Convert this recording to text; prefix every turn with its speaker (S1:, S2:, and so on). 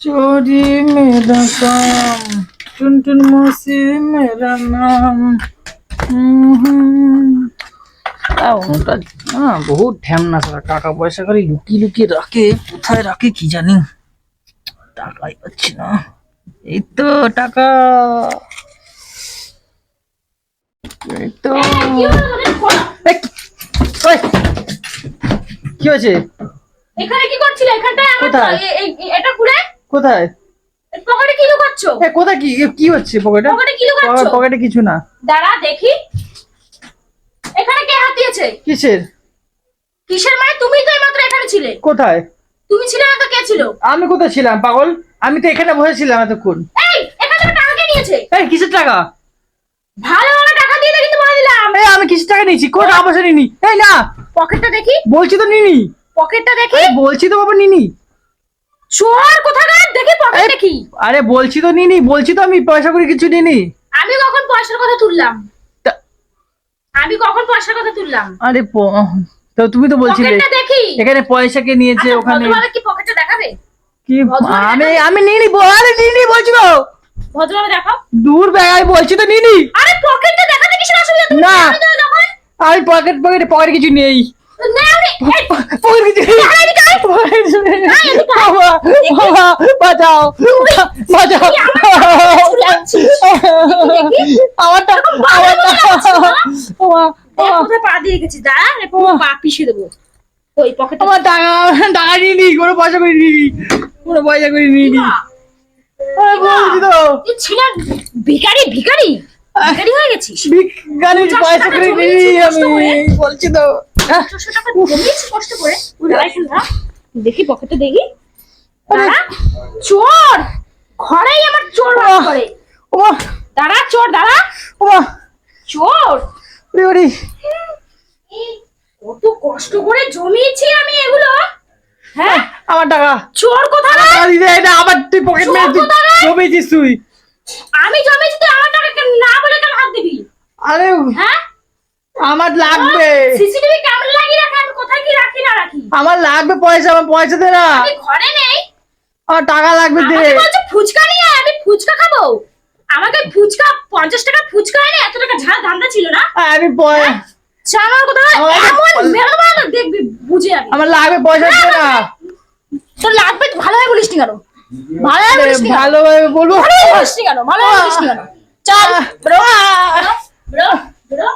S1: চোরি মেরা কাম টুনটুন মসি মেরা নাম বহুত ঢ্যাম না টাকা পয়সা করে লুকিয়ে লুকিয়ে রাখে কোথায় রাখে কি জানি টাকাই পাচ্ছি না এই তো, টাকা। এই তো। হয়েছে?
S2: এখানে কি করছিলে? এখানটায় আমার
S1: কোথায়?
S2: এটা
S1: কোথায়?
S2: পকেটে কি লুকাচ্ছ?
S1: এ, কোথায় কি কি হচ্ছে পকেটে?
S2: পকেটে কি লুকাচ্ছ?
S1: পকেটে কিছু না।
S2: দাঁড়া দেখি। এখানে কে হাত দিয়েছে?
S1: কিসের?
S2: কিসের মানে? তুমি তো এইমাত্র এখানে ছিলে।
S1: কোথায়?
S2: তুমি ছিলে না তো কে ছিল?
S1: আমি কোথায় ছিলাম পাগল? আমি তো এখানে বসেছিলাম এতক্ষণ।
S2: এই এখান টাকা কে নিয়েছে?
S1: এই কিসের টাকা?
S2: ভালোভাবে টাকা দিয়ে কিন্তু বলে দিলাম।
S1: এই আমি কিসের টাকা নিয়েছি? কোন টাকা পয়সা এই না!
S2: পকেটটা দেখি।
S1: বলছি তো নিনি।
S2: পকেটটা দেখি।
S1: বলছি তো বাবা নিনি।
S2: চোর কোথাকার দেখি পকেট দেখি।
S1: আরে বলছি তো নিনি বলছি তো আমি পয়সা করে কিছু নিনি।
S2: আমি কখন পয়সার কথা তুললাম? আমি কখন পয়সার কথা তুললাম?
S1: আরে তো তুমি তো বলছিলে।
S2: পকেটটা দেখি।
S1: এখানে পয়সা কে নিয়েছে
S2: আচ্ছা,
S1: ওখানে?
S2: কি পকেটটা দেখাবে?
S1: কি আমি আমি নিনি আরে নিনি বলছি তো।
S2: ভদ্রভাবে দেখাও।
S1: দূর ব্যাগ বলছি তো নিনি।
S2: আরে পকেটটা দেখাতে কিসের অসুবিধা?
S1: না। আমি পকেট পকেটে পকেট কিছু নেই।
S2: না রে এই,
S1: পকেট কিছু নেই। পকেট কিছু নেই। বাবা, বাবা, বাঁচাও। বাঁচাও। আমার টাকা আমার টাকা বাবা,
S2: দেখ
S1: বাবা,
S2: কোথায় পা দিয়ে দাঁড়া পা পিষে দেবো। ওই পকেটটা
S1: আমার টাকা টাকা নিয়ে নি কোনো পয়সা করে নিই কোনো পয়সা করে নিয়ে নি বলছি তো।
S2: তুই ছিলেন ভিখারি ভিখারি। ভিখারি হয়ে গেছিস?
S1: ভিখারির পয়সা করে আমি। বলছি তো।
S2: জমিয়েছিস কষ্ট করে। দেখি পকেটে দেখি। চোর! ঘরেই আমার চোর করে।
S1: ওমা
S2: দাঁড়া চোর দাঁড়া।
S1: ওমা
S2: চোর!
S1: ওরে
S2: কত কষ্ট করে জমিয়েছি আমি এগুলো। হ্যাঁ?
S1: আমার টাকা।
S2: চোর কোথায়?
S1: আবার তুই পকেট মেরে
S2: কোথায়?
S1: তুই।
S2: আমি জমিয়েছি তুই আমার টাকা কেন না বলে কেন হাত দিবি
S1: আরে
S2: হ্যাঁ?
S1: আমার লাগবে।
S2: সিসিটিভি ক্যামেরা লাগিয়ে রাখি? আমি কোথায় কি রাখি না রাখি?
S1: আমার লাগবে পয়সা আমার পয়সা দে না।
S2: আমি ঘরে নেই।
S1: আমার টাকা লাগবে দে।
S2: আমাকে বলছে ফুচকা নিয়ে আমি ফুচকা খাব। আমাকে ফুচকা পঞ্চাশ টাকা ফুচকা এনে এত টাকা ঝাল ধান্দা ছিল না?
S1: আমি পয়-
S2: চামার কোথায়
S1: আমার
S2: এমন
S1: কাছে-
S2: বেরো না দেখবি বুঝে যাবি।
S1: আমার লাগবে পয়সা দে না।
S2: তোর লাগবে ভালোভাবে বলিস নি কেন? ভালোভাবে বলিস নি
S1: ভালোভাবে বলব।
S2: ভালোভাবে বলিস নি কেন? ভালোভাবে বলিস নি কেন? চল
S1: ব্রো।
S2: বেরো বেরো